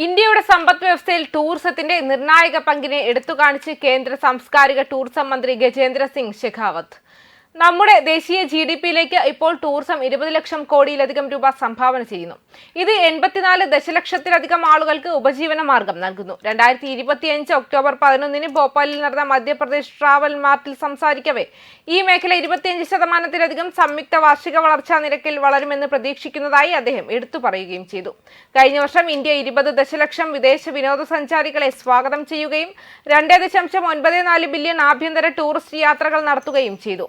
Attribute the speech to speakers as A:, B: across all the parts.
A: ഇന്ത്യയുടെ സമ്പദ് വ്യവസ്ഥയിൽ ടൂറിസത്തിന്റെ നിർണായക പങ്കിനെ എടുത്തുകാണിച്ച് കേന്ദ്ര സാംസ്കാരിക ടൂറിസം മന്ത്രി ഗജേന്ദ്ര സിംഗ് ഷെഖാവത്ത് നമ്മുടെ ദേശീയ ജി ഡി പിയിലേക്ക് ഇപ്പോൾ ടൂറിസം ഇരുപത് ലക്ഷം കോടിയിലധികം രൂപ സംഭാവന ചെയ്യുന്നു. ഇത് എൺപത്തിനാല് ദശലക്ഷത്തിലധികം ആളുകൾക്ക് ഉപജീവന മാർഗം നൽകുന്നു. രണ്ടായിരത്തി ഇരുപത്തിയഞ്ച് ഒക്ടോബർ പതിനൊന്നിന് ഭോപ്പാലിൽ നടന്ന മധ്യപ്രദേശ് ട്രാവൽ മാർട്ടിൽ സംസാരിക്കവേ ഈ മേഖല ഇരുപത്തിയഞ്ച് ശതമാനത്തിലധികം സംയുക്ത വാർഷിക വളർച്ചാ നിരക്കിൽ വളരുമെന്ന് പ്രതീക്ഷിക്കുന്നതായി അദ്ദേഹം എടുത്തു പറയുകയും ചെയ്തു. കഴിഞ്ഞ വർഷം ഇന്ത്യ ഇരുപത് ദശലക്ഷം വിദേശ വിനോദസഞ്ചാരികളെ സ്വാഗതം ചെയ്യുകയും രണ്ട് ദശാംശം ഒൻപത് നാല് ബില്യൺ ആഭ്യന്തര ടൂറിസ്റ്റ് യാത്രകൾ നടത്തുകയും ചെയ്തു.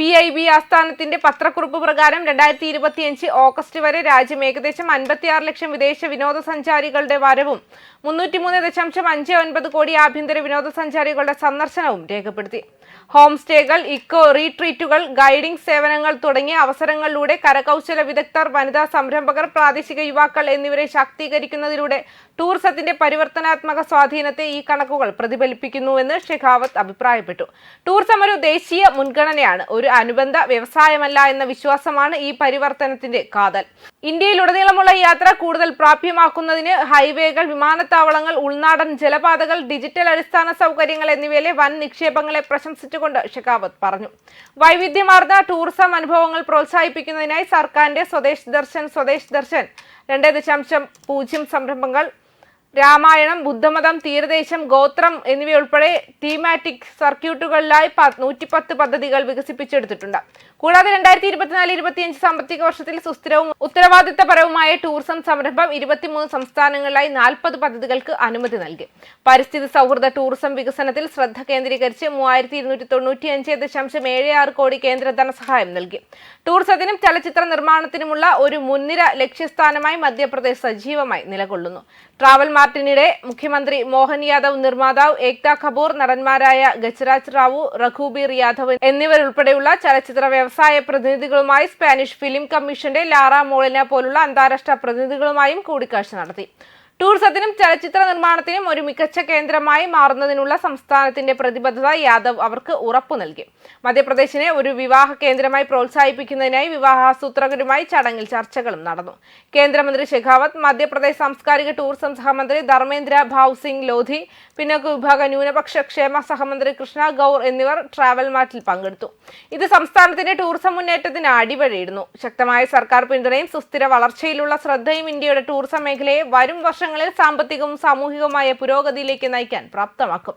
A: പി ഐ ബി ആസ്ഥാനത്തിന്റെ പത്രക്കുറിപ്പ് പ്രകാരം രണ്ടായിരത്തി ഇരുപത്തിയഞ്ച് ഓഗസ്റ്റ് വരെ രാജ്യം ഏകദേശം അൻപത്തിയാറ് ലക്ഷം വിദേശ വിനോദസഞ്ചാരികളുടെ വരവും മുന്നൂറ്റിമൂന്ന് ദശാംശം അഞ്ച് ഒൻപത് കോടി ആഭ്യന്തര വിനോദസഞ്ചാരികളുടെ സന്ദർശനവും രേഖപ്പെടുത്തി. ഹോം സ്റ്റേകൾ ഇക്കോ റീട്രീറ്റുകൾ ഗൈഡിംഗ് സേവനങ്ങൾ തുടങ്ങിയ അവസരങ്ങളിലൂടെ കരകൗശല വിദഗ്ധർ വനിതാ സംരംഭകർ പ്രാദേശിക യുവാക്കൾ എന്നിവരെ ശാക്തീകരിക്കുന്നതിലൂടെ ടൂറിസത്തിന്റെ പരിവർത്തനാത്മക സ്വാധീനത്തെ ഈ കണക്കുകൾ പ്രതിഫലിപ്പിക്കുന്നുവെന്ന് ഷെഖാവത്ത് അഭിപ്രായപ്പെട്ടു. ടൂറിസം ഒരു ദേശീയ മുൻഗണനയാണ്. ഒരു അനുബന്ധ വ്യവസായമല്ല എന്ന വിശ്വാസമാണ് ഈ പരിവർത്തനത്തിന്റെ കാതൽ. ഇന്ത്യയിലുടനീളമുള്ള യാത്ര കൂടുതൽ പ്രാപ്യമാക്കുന്നതിന് ഹൈവേകൾ വിമാനത്താവളങ്ങൾ ഉൾനാടൻ ജലപാതകൾ ഡിജിറ്റൽ അടിസ്ഥാന സൗകര്യങ്ങൾ എന്നിവയിലെ വൻ നിക്ഷേപങ്ങളെ പ്രശംസിച്ചുകൊണ്ട് ഷെഖാവത്ത് പറഞ്ഞു. വൈവിധ്യമാർന്ന ടൂറിസം അനുഭവങ്ങൾ പ്രോത്സാഹിപ്പിക്കുന്നതിനായി സർക്കാരിന്റെ സ്വദേശ് ദർശൻ സ്വദേശ് ദർശൻ രണ്ട് ദശാംശം പൂജ്യം സംരംഭങ്ങൾ രാമായണം ബുദ്ധമതം തീരദേശം ഗോത്രം എന്നിവയുൾപ്പെടെ തീമാറ്റിക് സർക്യൂട്ടുകളിലായി നൂറ്റി പത്ത് പദ്ധതികൾ വികസിപ്പിച്ചെടുത്തിട്ടുണ്ട്. കൂടാതെ രണ്ടായിരത്തി ഇരുപത്തിനാല് ഇരുപത്തിയഞ്ച് സാമ്പത്തിക വർഷത്തിൽ സുസ്ഥിരവും ഉത്തരവാദിത്തപരവുമായ ടൂറിസം സംരംഭം ഇരുപത്തിമൂന്ന് സംസ്ഥാനങ്ങളിലായി നാൽപ്പത് പദ്ധതികൾക്ക് അനുമതി നൽകി. പരിസ്ഥിതി സൗഹൃദ ടൂറിസം വികസനത്തിൽ ശ്രദ്ധ കേന്ദ്രീകരിച്ച് മൂവായിരത്തി ഇരുന്നൂറ്റി തൊണ്ണൂറ്റി അഞ്ച് ദശാംശം ഏഴ് ആറ് കോടി കേന്ദ്ര ധനസഹായം നൽകി. ടൂറിസത്തിനും ചലച്ചിത്ര നിർമ്മാണത്തിനുമുള്ള ഒരു മുൻനിര ലക്ഷ്യസ്ഥാനമായി മധ്യപ്രദേശ് സജീവമായി നിലകൊള്ളുന്നു. ട്രാവൽ മാർട്ടിനിടെ മുഖ്യമന്ത്രി മോഹൻ യാദവ് നിർമ്മാതാവ് ഏക്ത കപൂർ നടന്മാരായ ഗജരാജ് റാവു റഘുബീർ യാദവ് എന്നിവരുൾപ്പെടെയുള്ള ചലച്ചിത്ര വ്യവസായ പ്രതിനിധികളുമായി സ്പാനിഷ് ഫിലിം കമ്മീഷന്റെ ലാറ മോളിന പോലുള്ള അന്താരാഷ്ട്ര പ്രതിനിധികളുമായും കൂടിക്കാഴ്ച നടത്തി. ടൂറിസത്തിനും ചലച്ചിത്ര നിർമ്മാണത്തിനും ഒരു മികച്ച കേന്ദ്രമായി മാറുന്നതിനുള്ള സംസ്ഥാനത്തിന്റെ പ്രതിബദ്ധത യാദവ് അവർക്ക് ഉറപ്പു നൽകി. മധ്യപ്രദേശിനെ ഒരു വിവാഹ കേന്ദ്രമായി പ്രോത്സാഹിപ്പിക്കുന്നതിനായി വിവാഹാസൂത്രകരുമായി ചടങ്ങിൽ ചർച്ചകളും നടന്നു. കേന്ദ്രമന്ത്രി ഷെഖാവത്ത് മധ്യപ്രദേശ് സാംസ്കാരിക ടൂറിസം സഹമന്ത്രി ധർമ്മേന്ദ്ര ഭാവ് സിംഗ് ലോധി പിന്നോക്ക വിഭാഗ ന്യൂനപക്ഷ ക്ഷേമ സഹമന്ത്രി കൃഷ്ണ ഗൌർ എന്നിവർ ട്രാവൽ മാർട്ടിൽ പങ്കെടുത്തു. ഇത് സംസ്ഥാനത്തിന്റെ ടൂറിസം മുന്നേറ്റത്തിന് അടിവരയിടുന്നു. ശക്തമായ സർക്കാർ പിന്തുണയും സുസ്ഥിര വളർച്ചയിലുള്ള ശ്രദ്ധയും ഇന്ത്യയുടെ ടൂറിസം മേഖലയെ വരും വർഷങ്ങളിൽ സാമ്പത്തികവും സാമൂഹികവുമായ പുരോഗതിയിലേക്ക് നയിക്കാൻ പ്രാപ്തമാക്കും.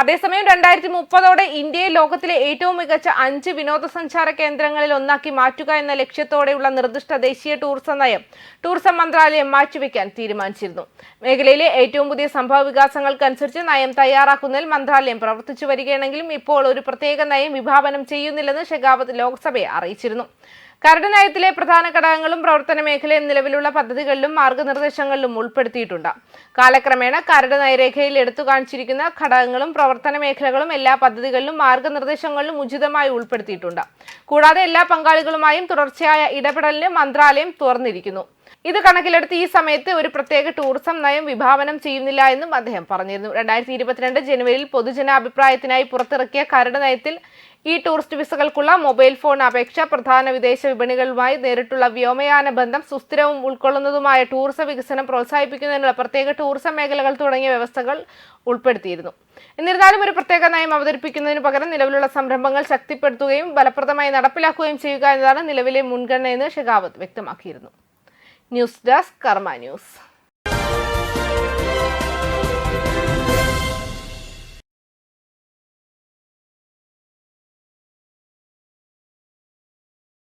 A: അതേസമയം രണ്ടായിരത്തി മുപ്പതോടെ ഇന്ത്യയെ ലോകത്തിലെ ഏറ്റവും മികച്ച അഞ്ച് വിനോദസഞ്ചാര കേന്ദ്രങ്ങളിൽ ഒന്നാക്കി മാറ്റുക എന്ന ലക്ഷ്യത്തോടെയുള്ള നിർദ്ദിഷ്ട ദേശീയ ടൂറിസം നയം ടൂറിസം മന്ത്രാലയം മാറ്റിവെക്കാൻ തീരുമാനിച്ചിരുന്നു. മേഖലയിലെ ഏറ്റവും പുതിയ സംഭവ വികാസങ്ങൾക്കനുസരിച്ച് നയം തയ്യാറാക്കുന്നതിൽ മന്ത്രാലയം പ്രവർത്തിച്ചു വരികയാണെങ്കിലും ഇപ്പോൾ ഒരു പ്രത്യേക നയം വിഭാവനം ചെയ്യുന്നില്ലെന്ന് ഷെഖാവത്ത് ലോക്സഭയെ അറിയിച്ചിരുന്നു. കരട് നയത്തിലെ പ്രധാന ഘടകങ്ങളും പ്രവർത്തന മേഖലയും നിലവിലുള്ള പദ്ധതികളിലും മാർഗനിർദ്ദേശങ്ങളിലും ഉൾപ്പെടുത്തിയിട്ടുണ്ട്. കാലക്രമേണ കരട് നയരേഖയിൽ എടുത്തു കാണിച്ചിരിക്കുന്ന ഘടകങ്ങളും പ്രവർത്തന മേഖലകളും എല്ലാ പദ്ധതികളിലും മാർഗനിർദ്ദേശങ്ങളിലും ഉചിതമായി ഉൾപ്പെടുത്തിയിട്ടുണ്ട്. കൂടാതെ എല്ലാ പങ്കാളികളുമായും തുടർച്ചയായ ഇടപെടലിന് മന്ത്രാലയം തുറന്നിരിക്കുന്നു. ഇത് കണക്കിലെടുത്ത് ഈ സമയത്ത് ഒരു പ്രത്യേക ടൂറിസം നയം വിഭാവനം ചെയ്യുന്നില്ല എന്നും അദ്ദേഹം പറഞ്ഞിരുന്നു. രണ്ടായിരത്തി ഇരുപത്തിരണ്ട് ജനുവരിയിൽ പൊതുജനാഭിപ്രായത്തിനായി പുറത്തിറക്കിയ കരട് നയത്തിൽ ഈ ടൂറിസ്റ്റ് വിസകൾക്കുള്ള മൊബൈൽ ഫോൺ അപേക്ഷ പ്രധാന വിദേശ വിപണികളുമായി നേരിട്ടുള്ള വ്യോമയാന ബന്ധം സുസ്ഥിരവും ഉൾക്കൊള്ളുന്നതുമായ ടൂറിസം വികസനം പ്രോത്സാഹിപ്പിക്കുന്നതിനുള്ള പ്രത്യേക ടൂറിസം മേഖലകൾ തുടങ്ങിയ വ്യവസ്ഥകൾ ഉൾപ്പെടുത്തിയിരുന്നു. എന്നിരുന്നാലും ഒരു പ്രത്യേക നയം അവതരിപ്പിക്കുന്നതിന് പകരം നിലവിലുള്ള സംരംഭങ്ങൾ ശക്തിപ്പെടുത്തുകയും ഫലപ്രദമായി നടപ്പിലാക്കുകയും ചെയ്യുക എന്നതാണ് നിലവിലെ മുൻഗണനയെന്ന് ഷെഖാവത്ത് വ്യക്തമാക്കിയിരുന്നു. News desk Karma news.